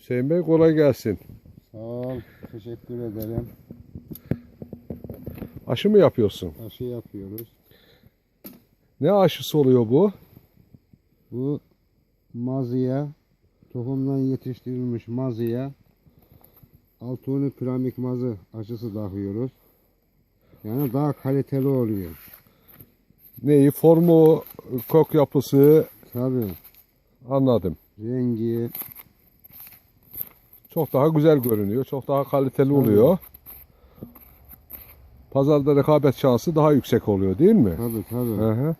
Hüseyin Bey kolay gelsin. Sağ ol. Teşekkür ederim. Aşı mı yapıyorsun? Aşı yapıyoruz. Ne aşısı oluyor bu? Bu mazıya, tohumdan yetiştirilmiş mazıya altını piramik mazı aşısı takıyoruz. Yani daha kaliteli oluyor. Neyi? Formu, kök yapısı Tabii. anladım. Rengi, Çok daha güzel görünüyor. Çok daha kaliteli oluyor. Pazarda rekabet şansı daha yüksek oluyor değil mi? tabii tabii. Hı hı.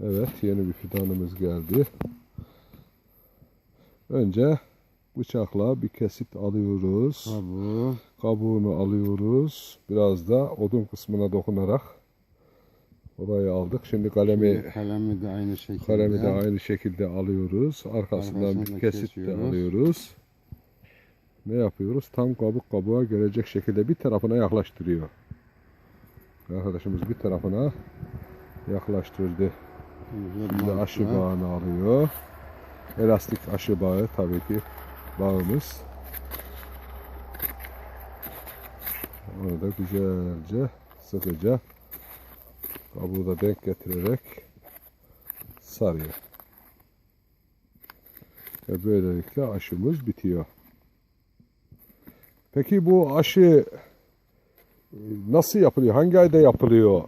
Evet, yeni bir fidanımız geldi. Önce bıçakla bir kesit alıyoruz. Kabuğu, Kabuğunu alıyoruz. Biraz da odun kısmına dokunarak orayı aldık. Şimdi kalemi kalemi de aynı şekilde. kalemi de aynı şekilde alıyoruz. Arkasından bir kesit de alıyoruz. Ne yapıyoruz? Tam kabuk kabuğa gelecek şekilde bir tarafına yaklaştırıyor. Arkadaşımız bir tarafına yaklaştırdı. Şimdi aşı bağını alıyor. Elastik aşı bağı tabii ki bağımız. Onu da güzelce sıkıca kabuğu da denk getirerek sarıyor. Ve böylelikle aşımız bitiyor. Peki bu aşı e, nasıl yapılıyor? Hangi ayda yapılıyor?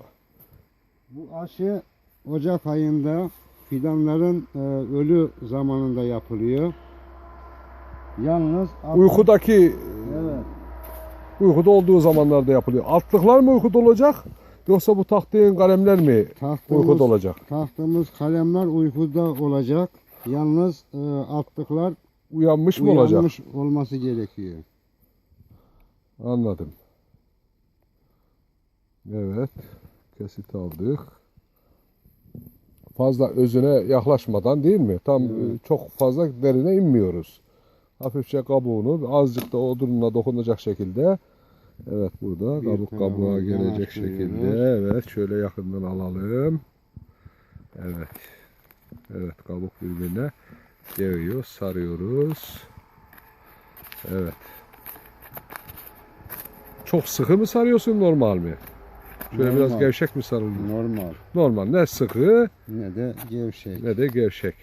Bu aşı Ocak ayında fidanların e, ölü zamanında yapılıyor. Yalnız Uykudaki Evet. uykuda olduğu zamanlarda yapılıyor. Altlıklar mı uykuda olacak? Yoksa bu taktığın kalemler mi Tahtımız, uykuda olacak? tahtımız kalemler uykuda olacak. Yalnız e, altlıklar Uyanmış mı olacak? uyanmış olması gerekiyor. Anladım. Evet. Kesit aldık. Fazla özüne yaklaşmadan değil mi? Tam Evet. e, çok fazla derine inmiyoruz. Hafifçe kabuğunu azıcık da odununa dokunacak şekilde Evet burada Bir kabuk kabuğa gelecek şekilde. Evet şöyle yakından alalım. Evet. Evet kabuk birbirine değiyor. Sarıyoruz. Evet. Çok sıkı mı sarıyorsun normal mi? Şöyle biraz Normal. gevşek mi sarılıyor? Normal. Normal. Ne sıkı Ne de gevşek. ne de gevşek.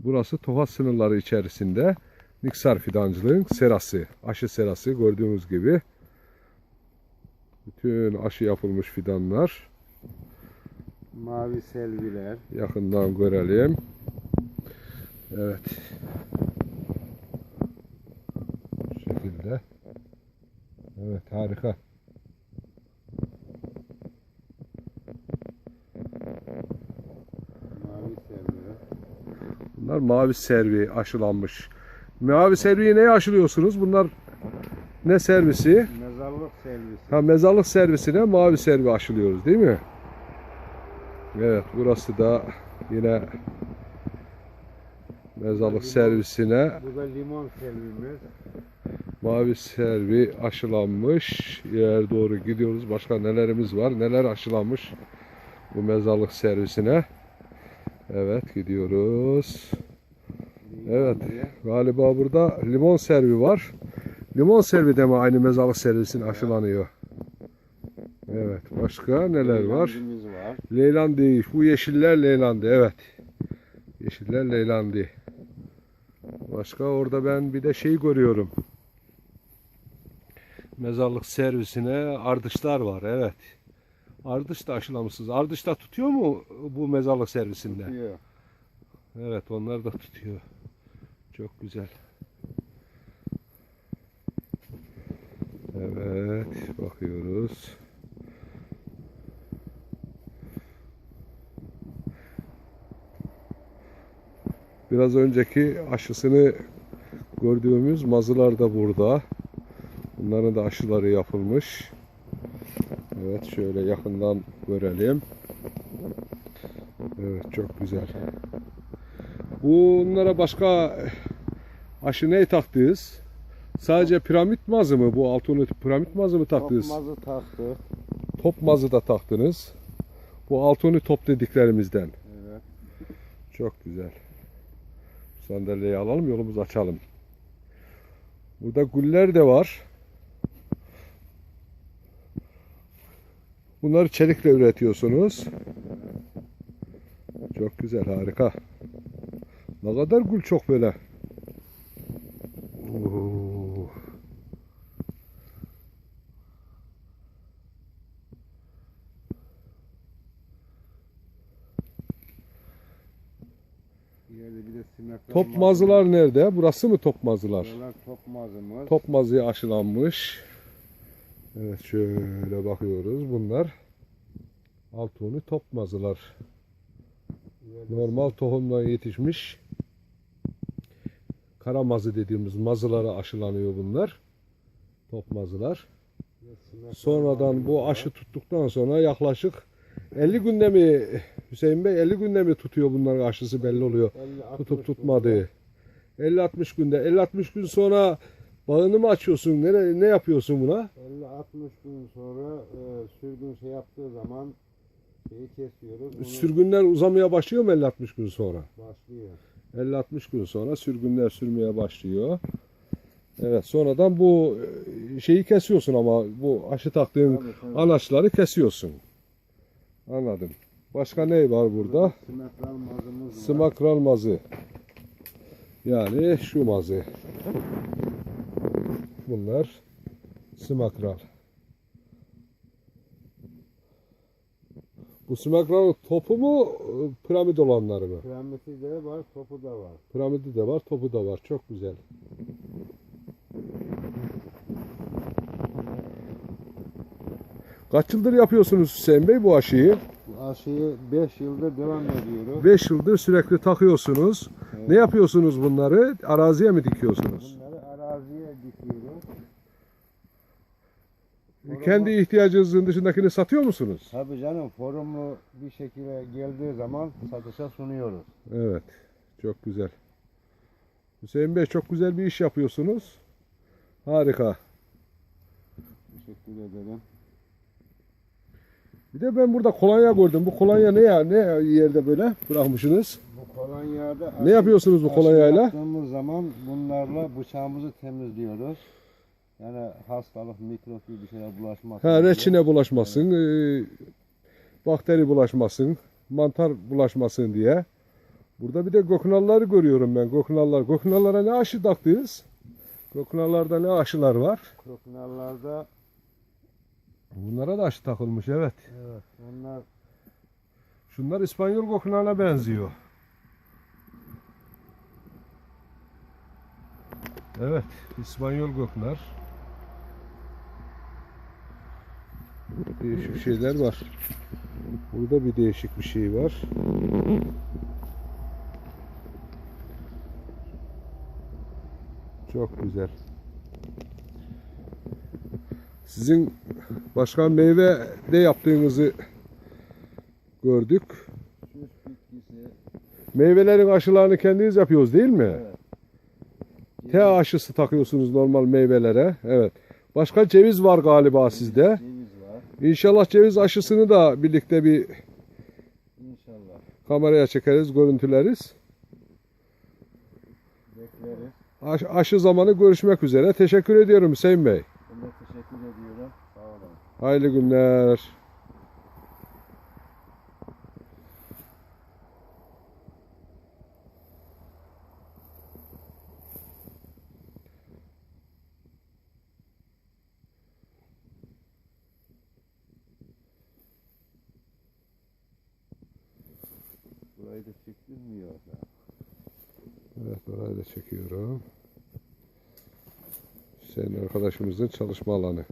Burası Tokat sınırları içerisinde Niksar fidancılığın serası, aşı serası gördüğünüz gibi. Bütün aşı yapılmış fidanlar Mavi selviler. yakından görelim. Evet. Bu şekilde. Evet harika. Mavi. Bunlar mavi servi aşılanmış. Mavi serviyi neye aşılıyorsunuz? Bunlar ne servisi? Mezarlık selvisi. Ha mezarlık servisine mavi servi aşılıyoruz değil mi? Evet burası da yine mezarlık servisine Bu da limon selvimiz. mavi servi aşılanmış. İleri doğru gidiyoruz. Başka nelerimiz var? Neler aşılanmış bu mezarlık servisine? Evet gidiyoruz. Evet. Galiba burada limon servi var. Limon servi de mi aynı mezarlık servisine aşılanıyor? Evet. Başka neler var? Var. Leylan değil. Bu yeşiller leylandı. Evet. Yeşiller leylandı. Başka orada ben bir de şey görüyorum. Mezarlık servisine ardışlar var. Evet. Ardış da aşılamışsınız. Ardış da tutuyor mu bu mezarlık servisinde? Diyor. Evet onlar da tutuyor. Çok güzel. Evet bakıyoruz. Biraz önceki aşısını gördüğümüz mazılar da burada. Bunların da aşıları yapılmış. Evet şöyle yakından görelim. Evet çok güzel. Bunlara başka aşı ne taktınız? Sadece piramit mazı mı bu altını piramit mazı mı taktınız? Topmazı taktı. Top mazı da taktınız. Bu altını top dediklerimizden. Evet. Çok güzel. Sandalyeyi alalım yolumuzu açalım. Burada güller de var. Bunları çelikle üretiyorsunuz. Çok güzel harika. Ne kadar gül çok böyle. Oo. İleride bir de sinekler Top mazılar nerede? Burası mı top mazılar? Buralar top mazımız. Top mazıya aşılanmış. Evet şöyle bakıyoruz. Bunlar altını top mazılar. İleride Normal tohumdan yetişmiş kara mazı dediğimiz mazılara aşılanıyor bunlar. Top mazılar. Sonradan bu aşı tuttuktan sonra yaklaşık 50 günde mi Hüseyin Bey 50 günde mi tutuyor bunların aşısı belli oluyor. 50-60 Tutup tutmadığı. 50-60 günde. 50-60 gün sonra bağını mı açıyorsun? Ne, ne yapıyorsun buna? 50-60 gün sonra e, sürgün şey yaptığı zaman şeyi kesiyoruz. Onu Sürgünler uzamaya başlıyor mu 50-60 gün sonra? başlıyor. 50-60 gün sonra sürgünler sürmeye başlıyor. Evet sonradan bu e, şeyi kesiyorsun ama bu aşı taktığın Tabii, tabii. anaçları kesiyorsun. Anladım. Başka ne var burada? Sinekler mazımız. Sımakral mazı. Yani şu mazı. Bunlar sımakral. Bu sımakral topu mu e, piramit olanları mı? Piramidi de var, topu da var. Piramidi de var, topu da var. Çok güzel. Kaç yıldır yapıyorsunuz Hüseyin Bey bu aşıyı? Bu aşıyı 5 yıldır devam ediyoruz. 5 yıldır sürekli takıyorsunuz. Evet. Ne yapıyorsunuz bunları? Araziye mi dikiyorsunuz? Bunları araziye dikiyoruz. Kendi ihtiyacınızın dışındakini satıyor musunuz? Tabii canım forumlu bir şekilde geldiği zaman satışa sunuyoruz. Evet. Çok güzel. Hüseyin Bey çok güzel bir iş yapıyorsunuz. Harika. Teşekkür ederim. Bir de ben burada kolonya gördüm. Bu kolonya ne ya? Ne yerde böyle bırakmışsınız? Bu kolonyada Ne yapıyorsunuz bu kolonyayla? yaptığımız zaman bunlarla bıçağımızı temizliyoruz. Yani hastalık, mikrop gibi bir şeyler bulaşmasın. Ha, reçine bulaşmasın, e, bakteri bulaşmasın, mantar bulaşmasın diye. Burada bir de göknalları görüyorum ben. Göknallar. Göknallara ne aşı taktınız? Göknallarda ne aşılar var? Krokinallarda Bunlara da aşı takılmış evet. evet, onlar Şunlar İspanyol göknalına benziyor. Evet, İspanyol göknar. Değişik şeyler var. Burada bir değişik bir şey var. Çok güzel. Sizin başka meyve de yaptığınızı gördük. Meyvelerin aşılarını kendiniz yapıyoruz değil mi? evet. T aşısı takıyorsunuz normal meyvelere. Evet. Başka ceviz var galiba sizde. Ceviz. İnşallah ceviz aşısını da birlikte bir İnşallah. kameraya çekeriz, görüntüleriz. Bekleriz. Aş- aşı zamanı görüşmek üzere. Teşekkür ediyorum Hüseyin Bey. Ben de teşekkür ediyorum. Sağ olun. Hayırlı günler. Burayı da çektin mi yoksa? Evet orayı da çekiyorum. Hüseyin arkadaşımızın çalışma alanı.